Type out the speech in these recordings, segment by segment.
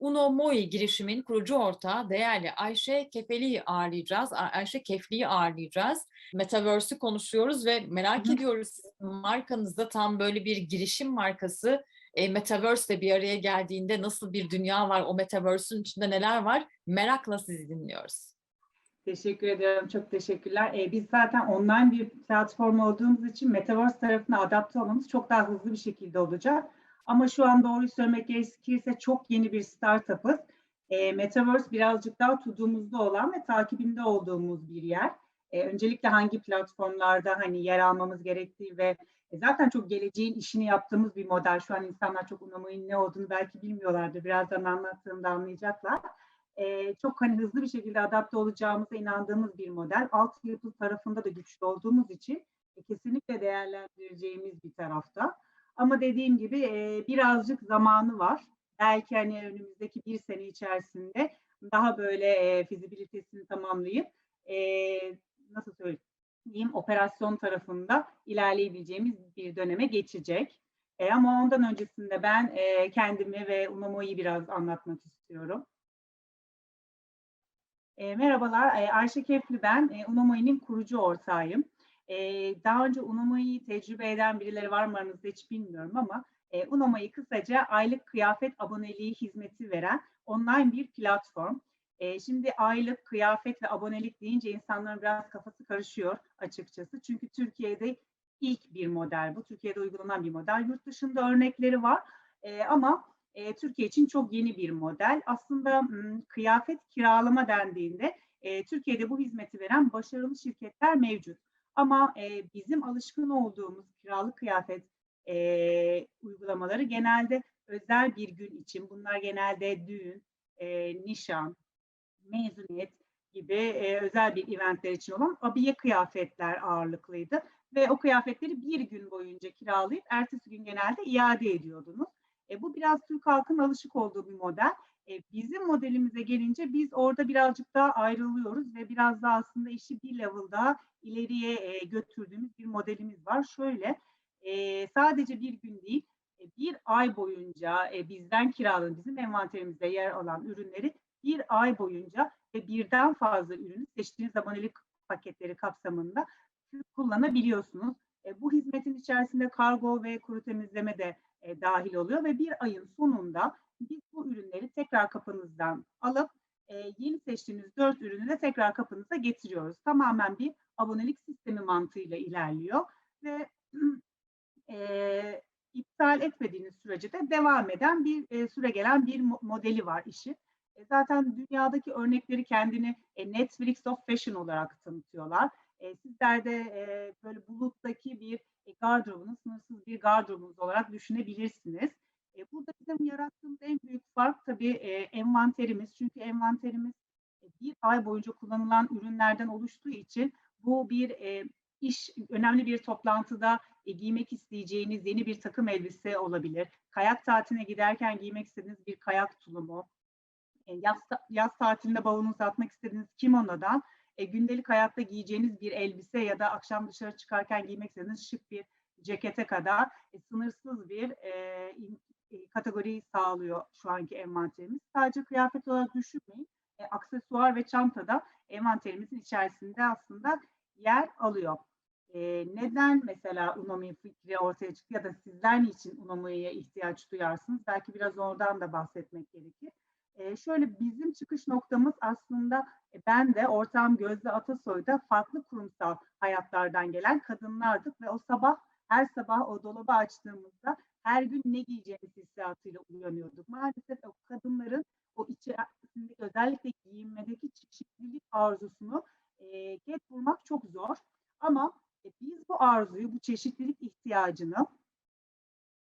Unomoi girişimin kurucu ortağı değerli Ayşe Kefeli'yi ağırlayacağız. Ay- Ayşe Kefli'yi ağırlayacağız. Metaverse'ü konuşuyoruz ve merak Hı ediyoruz markanızda tam böyle bir girişim markası. E, Metaverse bir araya geldiğinde nasıl bir dünya var, o Metaverse'ün içinde neler var merakla sizi dinliyoruz. Teşekkür ediyorum. Çok teşekkürler. Ee, biz zaten online bir platform olduğumuz için Metaverse tarafına adapte olmamız çok daha hızlı bir şekilde olacak. Ama şu an doğruyu söylemek gerekirse çok yeni bir startup'ız. Ee, Metaverse birazcık daha tudumuzda olan ve takibinde olduğumuz bir yer. Ee, öncelikle hangi platformlarda hani yer almamız gerektiği ve e, zaten çok geleceğin işini yaptığımız bir model. Şu an insanlar çok Unamu'nun ne olduğunu belki bilmiyorlardır. Birazdan anlattığımda anlayacaklar. Ee, çok hani hızlı bir şekilde adapte olacağımıza inandığımız bir model. Altyapı tarafında da güçlü olduğumuz için e, kesinlikle değerlendireceğimiz bir tarafta. Ama dediğim gibi e, birazcık zamanı var. Belki hani önümüzdeki bir sene içerisinde daha böyle e, fizibilitesini tamamlayıp e, nasıl söyleyeyim operasyon tarafında ilerleyebileceğimiz bir döneme geçecek. E, ama ondan öncesinde ben e, kendimi ve Unamo'yu biraz anlatmak istiyorum. E, merhabalar, e, Ayşe Kefli ben. E, Unamoy'nin kurucu ortağıyım. Daha önce Unamoy'u tecrübe eden birileri var mı aranızda hiç bilmiyorum ama e, Unamoy'u kısaca aylık kıyafet aboneliği hizmeti veren online bir platform. E, şimdi aylık kıyafet ve abonelik deyince insanların biraz kafası karışıyor açıkçası. Çünkü Türkiye'de ilk bir model bu. Türkiye'de uygulanan bir model. Yurt dışında örnekleri var E, ama e, Türkiye için çok yeni bir model. Aslında m, kıyafet kiralama dendiğinde e, Türkiye'de bu hizmeti veren başarılı şirketler mevcut. Ama e, bizim alışkın olduğumuz kiralık kıyafet e, uygulamaları genelde özel bir gün için, bunlar genelde düğün, e, nişan, mezuniyet gibi e, özel bir eventler için olan abiye kıyafetler ağırlıklıydı. Ve o kıyafetleri bir gün boyunca kiralayıp ertesi gün genelde iade ediyordunuz. E, bu biraz Türk halkının alışık olduğu bir model. E, bizim modelimize gelince biz orada birazcık daha ayrılıyoruz ve biraz daha aslında işi bir level daha ileriye e, götürdüğümüz bir modelimiz var. Şöyle e, sadece bir gün değil bir ay boyunca bizden kiralanan bizim envanterimizde yer alan ürünleri bir ay boyunca ve birden fazla ürünü seçtiğiniz abonelik paketleri kapsamında kullanabiliyorsunuz. Bu hizmetin içerisinde kargo ve kuru temizleme de dahil oluyor ve bir ayın sonunda biz bu ürünleri tekrar kapınızdan alıp e, yeni seçtiğiniz dört ürünü de tekrar kapınıza getiriyoruz. Tamamen bir abonelik sistemi mantığıyla ilerliyor ve e, iptal etmediğiniz sürece de devam eden bir e, süre gelen bir mo- modeli var işi. E, zaten dünyadaki örnekleri kendini e, Netflix of Fashion olarak tanıtıyorlar. E, sizler de e, böyle buluttaki bir e, gardırobunuz, sınırsız bir gardırobunuz olarak düşünebilirsiniz. E, burada bizim yarattığımız en büyük fark tabii e, envanterimiz. Çünkü envanterimiz e, bir ay boyunca kullanılan ürünlerden oluştuğu için bu bir e, iş, önemli bir toplantıda e, giymek isteyeceğiniz yeni bir takım elbise olabilir. Kayak tatiline giderken giymek istediğiniz bir kayak tulumu, e, yaz, yaz tatilinde bavulunuza atmak istediğiniz kimonodan e, gündelik hayatta giyeceğiniz bir elbise ya da akşam dışarı çıkarken giymek istediğiniz şık bir cekete kadar e, sınırsız bir e, e, kategoriyi sağlıyor şu anki envanterimiz. Sadece kıyafet olarak düşünmeyin. E, aksesuar ve çantada envanterimizin içerisinde aslında yer alıyor. E, neden mesela Unomi fikri ortaya çıktı ya da sizler niçin Unomi'ye ihtiyaç duyarsınız? Belki biraz oradan da bahsetmek gerekir. E, şöyle bizim çıkış noktamız aslında e, ben de ortağım Gözde Atasoy da farklı kurumsal hayatlardan gelen kadınlardık ve o sabah her sabah o dolabı açtığımızda her gün ne giyeceğimiz hissiyatıyla uyanıyorduk. Maalesef o kadınların o içerisinde özellikle giyinmedeki çeşitlilik arzusunu e, get bulmak çok zor. Ama e, biz bu arzuyu, bu çeşitlilik ihtiyacını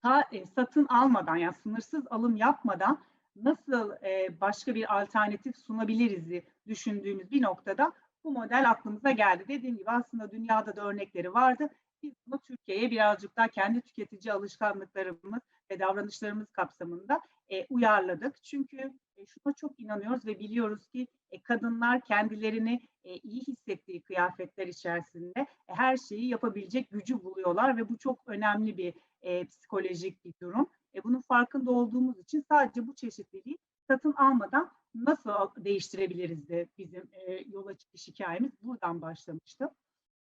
ta, e, satın almadan yani sınırsız alım yapmadan nasıl e, başka bir alternatif sunabiliriz düşündüğümüz bir noktada bu model aklımıza geldi. Dediğim gibi aslında dünyada da örnekleri vardı. Biz bunu Türkiye'ye birazcık daha kendi tüketici alışkanlıklarımız ve davranışlarımız kapsamında e, uyarladık. Çünkü e, şuna çok inanıyoruz ve biliyoruz ki e, kadınlar kendilerini e, iyi hissettiği kıyafetler içerisinde e, her şeyi yapabilecek gücü buluyorlar ve bu çok önemli bir e, psikolojik bir durum. E, bunun farkında olduğumuz için sadece bu çeşitliliği satın almadan nasıl değiştirebiliriz de bizim e, yola çıkış hikayemiz buradan başlamıştı.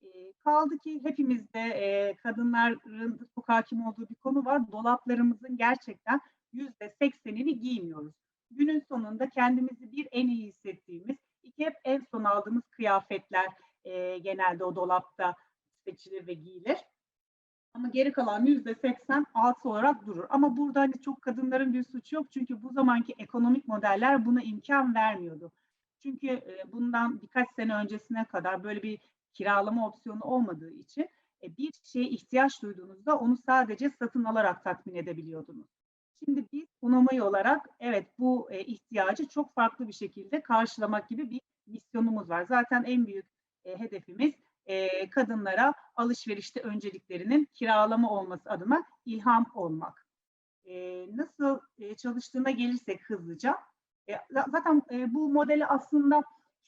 E, kaldı ki hepimizde e, kadınların çok hakim olduğu bir konu var. Dolaplarımızın gerçekten yüzde seksenini giymiyoruz. Günün sonunda kendimizi bir en iyi hissettiğimiz, iki hep en son aldığımız kıyafetler e, genelde o dolapta seçilir ve giyilir. Ama geri kalan yüzde seksen altı olarak durur. Ama burada hani çok kadınların bir suçu yok. Çünkü bu zamanki ekonomik modeller buna imkan vermiyordu. Çünkü e, bundan birkaç sene öncesine kadar böyle bir kiralama opsiyonu olmadığı için e, bir şeye ihtiyaç duyduğunuzda onu sadece satın alarak tatmin edebiliyordunuz. Şimdi biz Unomay olarak evet bu e, ihtiyacı çok farklı bir şekilde karşılamak gibi bir misyonumuz var. Zaten en büyük hedefimiz e, kadınlara alışverişte önceliklerinin kiralama olması adına ilham olmak. E, nasıl e, çalıştığına gelirsek hızlıca, e, za- zaten e, bu modeli aslında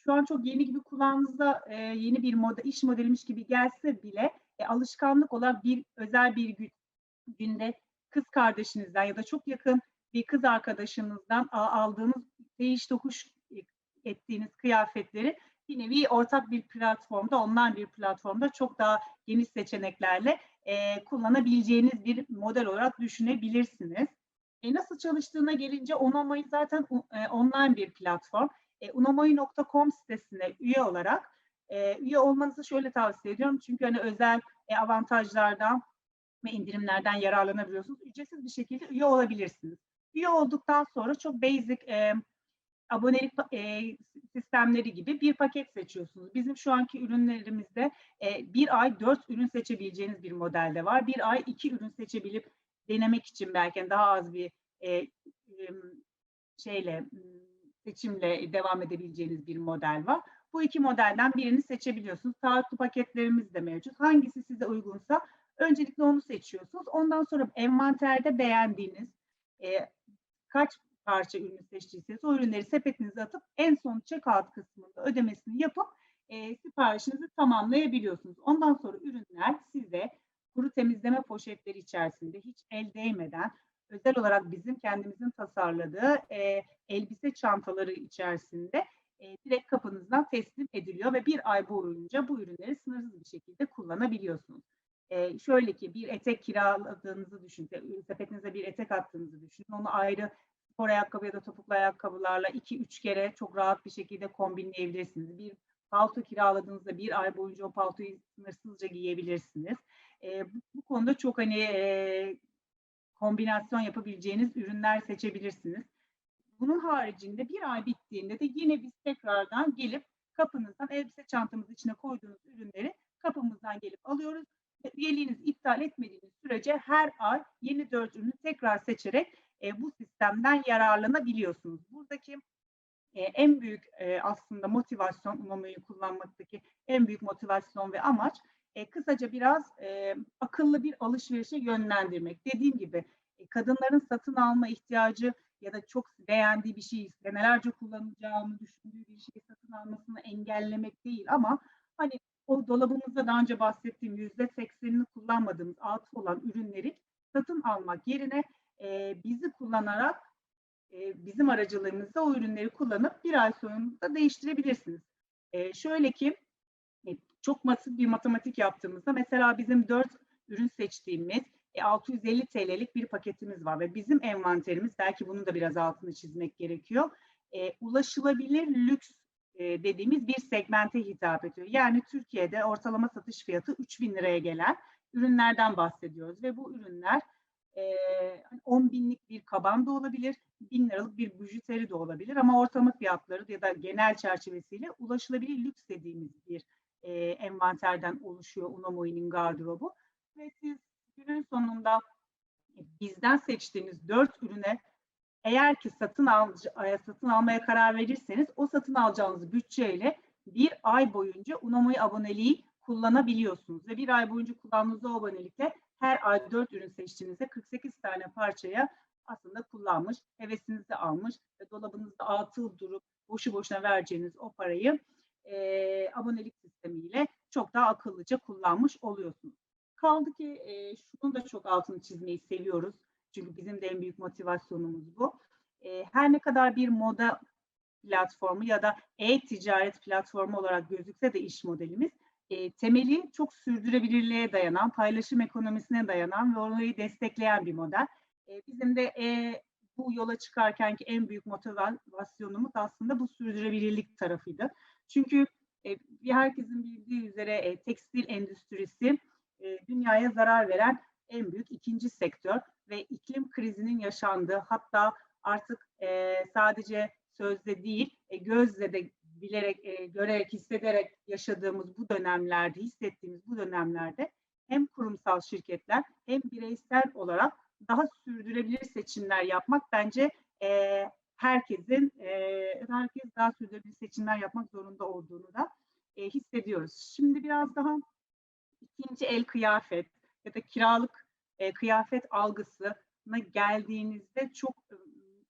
şu an çok yeni gibi kulağınızda e, yeni bir moda, iş modelmiş gibi gelse bile e, alışkanlık olarak bir özel bir gün, günde kız kardeşinizden ya da çok yakın bir kız arkadaşınızdan aldığınız değiş tokuş e, ettiğiniz kıyafetleri bir nevi ortak bir platformda, online bir platformda çok daha geniş seçeneklerle e, kullanabileceğiniz bir model olarak düşünebilirsiniz. E, nasıl çalıştığına gelince Onomay zaten e, online bir platform. E, unomay.com sitesine üye olarak e, üye olmanızı şöyle tavsiye ediyorum. Çünkü hani özel e, avantajlardan ve indirimlerden yararlanabiliyorsunuz. Ücretsiz bir şekilde üye olabilirsiniz. Üye olduktan sonra çok basic e, abonelik e, sistemleri gibi bir paket seçiyorsunuz. Bizim şu anki ürünlerimizde e, bir ay dört ürün seçebileceğiniz bir modelde var. Bir ay iki ürün seçebilip denemek için belki daha az bir e, şeyle seçimle devam edebileceğiniz bir model var. Bu iki modelden birini seçebiliyorsunuz. Taahhütlü paketlerimiz de mevcut. Hangisi size uygunsa öncelikle onu seçiyorsunuz. Ondan sonra envanterde beğendiğiniz e, kaç parça ürünü seçtiyseniz o ürünleri sepetinize atıp en son checkout kısmında ödemesini yapıp e, siparişinizi tamamlayabiliyorsunuz. Ondan sonra ürünler size kuru temizleme poşetleri içerisinde hiç el değmeden özel olarak bizim kendimizin tasarladığı e, elbise çantaları içerisinde e, direkt kapınızdan teslim ediliyor ve bir ay boyunca bu ürünleri sınırsız bir şekilde kullanabiliyorsunuz. E, şöyle ki bir etek kiraladığınızı düşünün, sepetinize bir etek attığınızı düşünün. Onu ayrı spor ayakkabı ya da topuklu ayakkabılarla 2-3 kere çok rahat bir şekilde kombinleyebilirsiniz. Bir palto kiraladığınızda bir ay boyunca o paltoyu sınırsızca giyebilirsiniz. E, bu, bu konuda çok hani e, kombinasyon yapabileceğiniz ürünler seçebilirsiniz. Bunun haricinde bir ay bittiğinde de yine biz tekrardan gelip kapınızdan elbise çantamız içine koyduğunuz ürünleri kapımızdan gelip alıyoruz. Üyeliğinizi iptal etmediğiniz sürece her ay yeni dört ürünü tekrar seçerek e, bu sistemden yararlanabiliyorsunuz. Buradaki e, en büyük e, aslında motivasyon, Umamo'yu kullanmaktaki en büyük motivasyon ve amaç e, kısaca biraz e, akıllı bir alışverişe yönlendirmek. Dediğim gibi e, kadınların satın alma ihtiyacı ya da çok beğendiği bir şeyi senelerce kullanacağını düşündüğü bir şeyi satın almasını engellemek değil ama hani o dolabımızda daha önce bahsettiğim yüzde seksenini kullanmadığımız altı olan ürünleri satın almak yerine e, bizi kullanarak e, bizim aracılığımızda o ürünleri kullanıp bir ay sonunda değiştirebilirsiniz. E, şöyle ki e, çok basit bir matematik yaptığımızda mesela bizim dört ürün seçtiğimiz e, 650 TL'lik bir paketimiz var ve bizim envanterimiz belki bunun da biraz altını çizmek gerekiyor. E, ulaşılabilir lüks e, dediğimiz bir segmente hitap ediyor. Yani Türkiye'de ortalama satış fiyatı 3000 liraya gelen ürünlerden bahsediyoruz ve bu ürünler e, 10 binlik bir kaban da olabilir, 1000 liralık bir bujiteri de olabilir ama ortalama fiyatları ya da genel çerçevesiyle ulaşılabilir lüks dediğimiz bir e, envanterden oluşuyor Unomoy'nin gardırobu. Ve siz günün sonunda bizden seçtiğiniz dört ürüne eğer ki satın al, satın almaya karar verirseniz o satın alacağınız bütçeyle bir ay boyunca Unomoy aboneliği kullanabiliyorsunuz ve bir ay boyunca kullandığınız o abonelikle her ay 4 ürün seçtiğinizde 48 tane parçaya aslında kullanmış, hevesinizi almış ve dolabınızda atıl durup boşu boşuna vereceğiniz o parayı e, abonelik sistemiyle çok daha akıllıca kullanmış oluyorsunuz. Kaldı ki e, şunun da çok altını çizmeyi seviyoruz. Çünkü bizim de en büyük motivasyonumuz bu. e, her ne kadar bir moda platformu ya da e-ticaret platformu olarak gözükse de iş modelimiz e, temeli çok sürdürülebilirliğe dayanan, paylaşım ekonomisine dayanan ve orayı destekleyen bir model. E, bizim de e, bu yola çıkarkenki en büyük motivasyonumuz aslında bu sürdürülebilirlik tarafıydı. Çünkü e, herkesin bildiği üzere e, tekstil endüstrisi e, dünyaya zarar veren en büyük ikinci sektör ve iklim krizinin yaşandığı hatta artık e, sadece sözde değil e, gözle de bilerek, e, görerek, hissederek yaşadığımız bu dönemlerde, hissettiğimiz bu dönemlerde hem kurumsal şirketler hem bireysel olarak daha sürdürülebilir seçimler yapmak bence e, herkesin e, herkes daha sürdürülebilir seçimler yapmak zorunda olduğunu da e, hissediyoruz. Şimdi biraz daha ikinci el kıyafet ya da kiralık e, kıyafet algısına geldiğinizde çok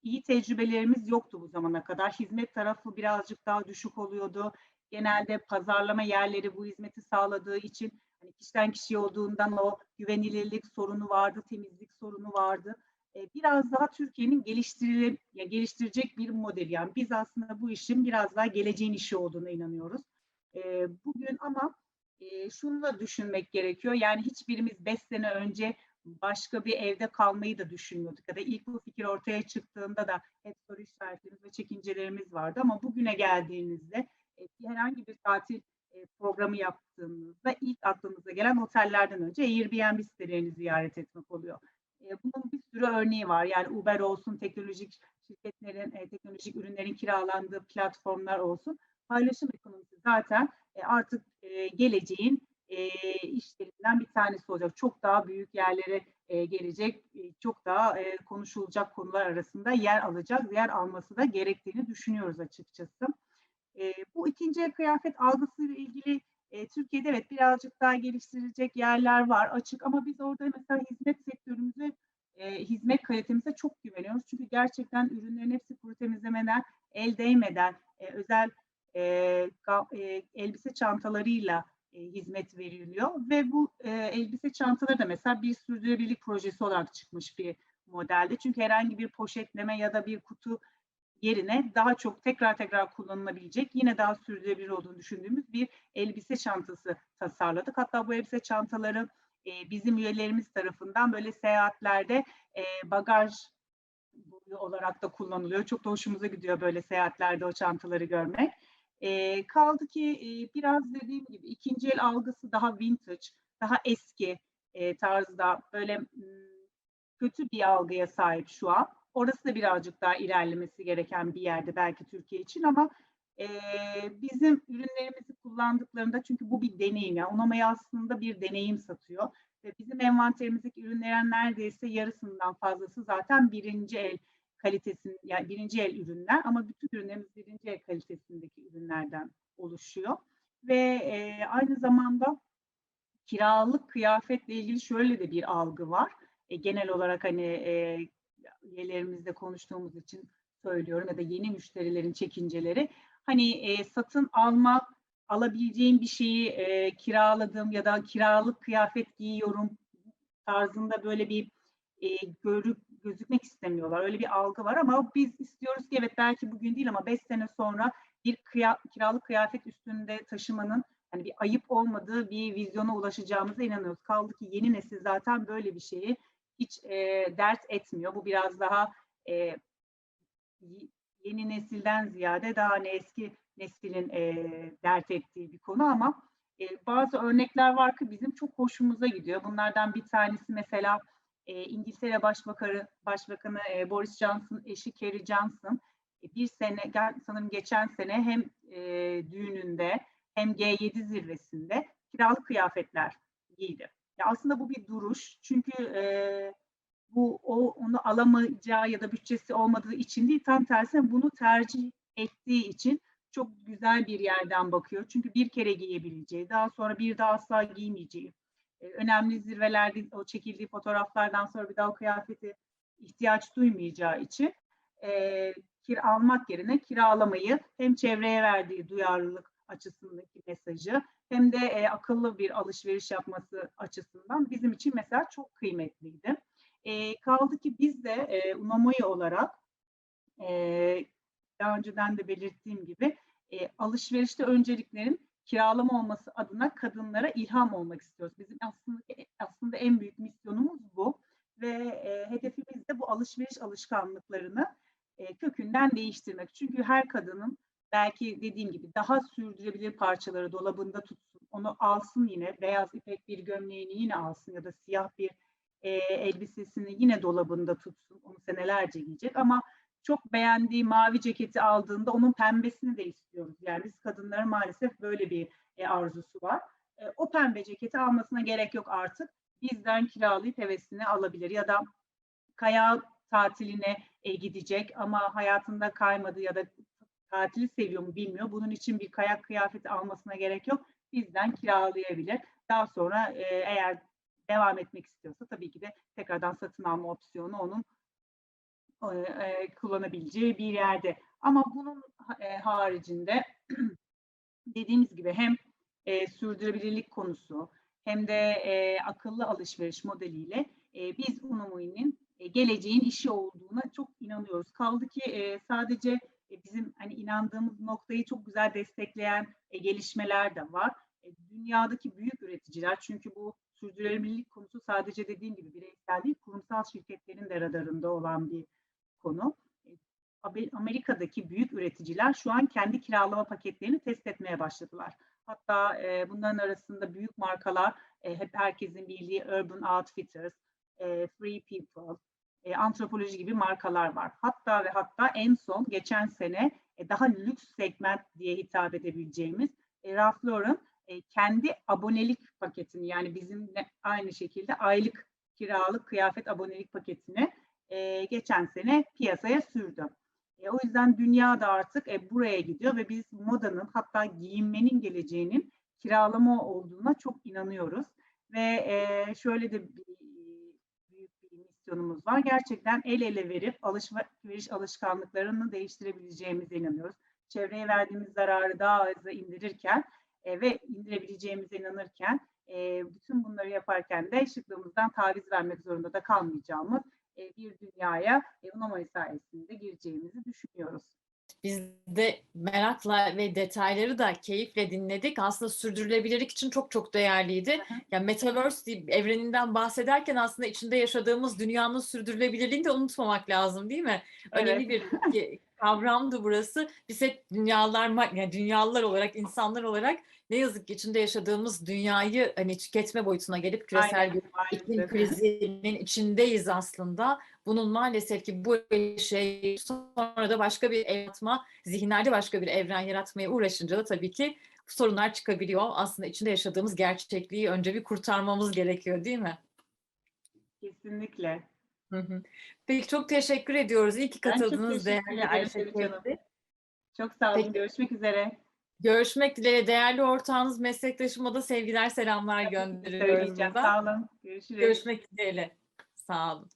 iyi tecrübelerimiz yoktu bu zamana kadar. Hizmet tarafı birazcık daha düşük oluyordu. Genelde pazarlama yerleri bu hizmeti sağladığı için hani kişiden kişiye olduğundan o güvenilirlik sorunu vardı, temizlik sorunu vardı. E, biraz daha Türkiye'nin geliştirile, ya geliştirecek bir model. Yani biz aslında bu işin biraz daha geleceğin işi olduğuna inanıyoruz. E, bugün ama e, şunu da düşünmek gerekiyor. Yani hiçbirimiz beş sene önce başka bir evde kalmayı da düşünmüyorduk. Ya da ilk bu fikir ortaya çıktığında da hep soru işaretlerimiz ve çekincelerimiz vardı. Ama bugüne geldiğinizde e, herhangi bir tatil e, programı yaptığımızda ilk aklımıza gelen otellerden önce Airbnb sitelerini ziyaret etmek oluyor. E, bunun bir sürü örneği var. Yani Uber olsun, teknolojik şirketlerin, teknolojik ürünlerin kiralandığı platformlar olsun. Paylaşım ekonomisi zaten artık geleceğin e, işlerinden bir tanesi olacak. Çok daha büyük yerlere e, gelecek, e, çok daha e, konuşulacak konular arasında yer alacak, yer alması da gerektiğini düşünüyoruz açıkçası. E, bu ikinci kıyafet algısıyla ilgili e, Türkiye'de evet birazcık daha geliştirecek yerler var açık ama biz orada mesela hizmet sektörümüze, e, hizmet kalitemize çok güveniyoruz. Çünkü gerçekten ürünlerin hepsi kuru temizlemeden, el değmeden, e, özel e, e, elbise çantalarıyla e, hizmet veriliyor ve bu e, elbise çantaları da mesela bir sürdürülebilirlik projesi olarak çıkmış bir modelde. Çünkü herhangi bir poşetleme ya da bir kutu yerine daha çok tekrar tekrar kullanılabilecek yine daha sürdürülebilir olduğunu düşündüğümüz bir elbise çantası tasarladık. Hatta bu elbise çantaları e, bizim üyelerimiz tarafından böyle seyahatlerde e, bagaj olarak da kullanılıyor. Çok da hoşumuza gidiyor böyle seyahatlerde o çantaları görmek. E, kaldı ki e, biraz dediğim gibi ikinci el algısı daha vintage, daha eski e, tarzda böyle kötü bir algıya sahip şu an. Orası da birazcık daha ilerlemesi gereken bir yerde belki Türkiye için ama e, bizim ürünlerimizi kullandıklarında çünkü bu bir deneyim. Yani Onoma'yı aslında bir deneyim satıyor. Ve bizim envanterimizdeki ürünlerin neredeyse yarısından fazlası zaten birinci el kalitesinin yani birinci el ürünler ama bütün ürünlerimiz birinci el kalitesindeki ürünlerden oluşuyor. Ve e, aynı zamanda kiralık kıyafetle ilgili şöyle de bir algı var. E, genel olarak hani e, üyelerimizle konuştuğumuz için söylüyorum ya da yeni müşterilerin çekinceleri. Hani e, satın alma, alabileceğim bir şeyi e, kiraladım ya da kiralık kıyafet giyiyorum tarzında böyle bir e, görüp gözükmek istemiyorlar. Öyle bir algı var ama biz istiyoruz ki evet belki bugün değil ama beş sene sonra bir kıya, kiralık kıyafet üstünde taşımanın hani bir ayıp olmadığı bir vizyona ulaşacağımıza inanıyoruz. Kaldı ki yeni nesil zaten böyle bir şeyi hiç e, dert etmiyor. Bu biraz daha e, yeni nesilden ziyade daha hani eski neslin e, dert ettiği bir konu ama e, bazı örnekler var ki bizim çok hoşumuza gidiyor. Bunlardan bir tanesi mesela e, İngiltere Başbakanı, Başbakanı e, Boris Johnson, eşi Kerry Johnson e, bir sene, sanırım geçen sene hem e, düğününde hem G7 zirvesinde kiralık kıyafetler giydi. Ya aslında bu bir duruş çünkü e, bu o onu alamayacağı ya da bütçesi olmadığı için değil tam tersine bunu tercih ettiği için çok güzel bir yerden bakıyor. Çünkü bir kere giyebileceği, daha sonra bir daha asla giymeyeceği e, önemli zirvelerde o çekildiği fotoğraflardan sonra bir daha o kıyafeti ihtiyaç duymayacağı için e, kir almak yerine kiralamayı hem çevreye verdiği duyarlılık açısındaki mesajı hem de e, akıllı bir alışveriş yapması açısından bizim için mesela çok kıymetliydi. E, kaldı ki biz de e, Unamoy olarak e, daha önceden de belirttiğim gibi e, alışverişte önceliklerin kiralama olması adına kadınlara ilham olmak istiyoruz. Bizim aslında aslında en büyük misyonumuz bu ve e, hedefimiz de bu alışveriş alışkanlıklarını e, kökünden değiştirmek. Çünkü her kadının belki dediğim gibi daha sürdürülebilir parçaları dolabında tutsun, onu alsın yine beyaz ipek bir gömleğini yine alsın ya da siyah bir e, elbisesini yine dolabında tutsun, onu senelerce giyecek ama çok beğendiği mavi ceketi aldığında onun pembesini de istiyoruz. Yani biz kadınların maalesef böyle bir e, arzusu var. E, o pembe ceketi almasına gerek yok artık. Bizden kiralayıp hevesini alabilir ya da kaya tatiline e, gidecek ama hayatında kaymadı ya da tatili seviyor mu bilmiyor. Bunun için bir kayak kıyafeti almasına gerek yok. Bizden kiralayabilir. Daha sonra e, eğer devam etmek istiyorsa tabii ki de tekrardan satın alma opsiyonu onun e, kullanabileceği bir yerde. Ama bunun e, haricinde dediğimiz gibi hem e, sürdürülebilirlik konusu hem de e, akıllı alışveriş modeliyle e, biz Unamui'nin e, geleceğin işi olduğuna çok inanıyoruz. Kaldı ki e, sadece e, bizim hani inandığımız noktayı çok güzel destekleyen e, gelişmeler de var. E, dünyadaki büyük üreticiler çünkü bu sürdürülebilirlik konusu sadece dediğim gibi bireysel değil kurumsal şirketlerin de radarında olan bir konu. E, Amerika'daki büyük üreticiler şu an kendi kiralama paketlerini test etmeye başladılar. Hatta e, bunların arasında büyük markalar e, hep herkesin bildiği Urban Outfitters, e, Free People, e, antropoloji gibi markalar var. Hatta ve hatta en son geçen sene e, daha lüks segment diye hitap edebileceğimiz e, Ralph Lauren e, kendi abonelik paketini yani bizimle aynı şekilde aylık kiralık kıyafet abonelik paketini e, geçen sene piyasaya sürdü. E, o yüzden dünya da artık e, buraya gidiyor ve biz modanın hatta giyinmenin geleceğinin kiralama olduğuna çok inanıyoruz. Ve e, şöyle de bir büyük bir misyonumuz var. Gerçekten el ele verip alışveriş alışkanlıklarını değiştirebileceğimize inanıyoruz. Çevreye verdiğimiz zararı daha aza indirirken e, ve indirebileceğimize inanırken e, bütün bunları yaparken de şıklığımızdan taviz vermek zorunda da kalmayacağımız e, bir dünyaya e, Unamoy sayesinde gireceğimizi düşünüyoruz. Biz de merakla ve detayları da keyifle dinledik. Aslında sürdürülebilirlik için çok çok değerliydi. Hı hı. Yani Metaverse evreninden bahsederken aslında içinde yaşadığımız dünyanın sürdürülebilirliğini de unutmamak lazım değil mi? Önemli bir kavramdı burası. Biz hep dünyalar, yani dünyalılar olarak, insanlar olarak ne yazık ki içinde yaşadığımız dünyayı hani tüketme boyutuna gelip küresel Aynen, bir iklim krizinin içindeyiz aslında. Bunun maalesef ki bu şey sonra da başka bir yaratma, zihinlerde başka bir evren yaratmaya uğraşınca da tabii ki sorunlar çıkabiliyor. Aslında içinde yaşadığımız gerçekliği önce bir kurtarmamız gerekiyor değil mi? Kesinlikle. Hı hı. Peki çok teşekkür ediyoruz. İyi ki katıldınız değerli Ayşe teyze. Çok sağ olun. Peki. Görüşmek üzere. Görüşmek dileğiyle değerli ortağınız, meslektaşıma da sevgiler, selamlar gönderiyoruz Söyleyeceğim. buradan. Sağ olun. Görüşürüz. Görüşmek dileğiyle. Sağ olun.